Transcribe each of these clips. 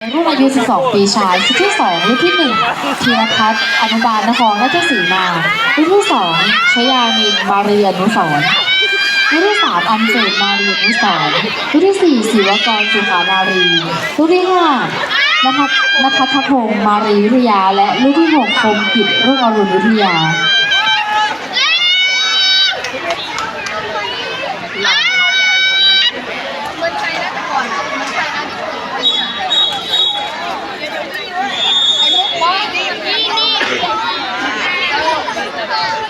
รุ่นอายุ 12 ปีชายชุดที่ 2 รุ่นที่ 1ธีรพัฒน์อนุบาลนครราชสีมา รุ่นที่ 2ชยานินมาเรียนุสรรุ่นที่ 3 อันเศษมาเรียนุสรรุ่นที่ 4 ศิวกรสุขานารี รุ่นที่ 5นภัทนัทพงศ์มารีวิทยา และรุ่นที่ 6 คมกิจรุ่งอรุณวิทยา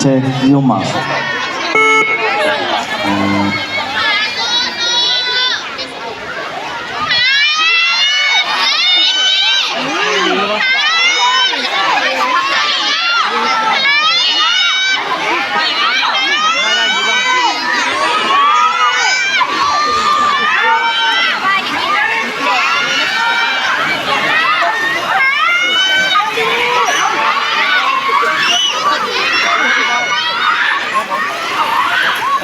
Nhiều. ร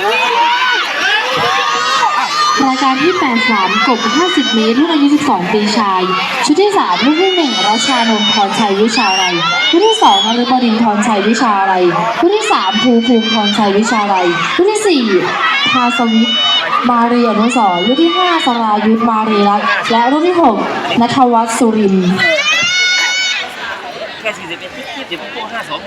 ายการที่ 83 กบ 50 เมตร รุ่นอายุ 12 ปีชาย ชุดที่ 3 รุ่นที่ 1รัชชานนท์พรชัยวิชาไรรุ่นที่ 2นฤบดินทร์พรชัยวิชาไรรุ่นที่ 3 ภูภูมิพรชัยวิชาไรรุ่นที่ 4 พาสวิทมาเรียนุสรรุ่นที่ 5 สรายุทธมารีรัตและรุ่นที่ 6นัทวัฒน์สุรินทร์แค่สี่สิบเอ็ดยี่สิบพวกห้าสอง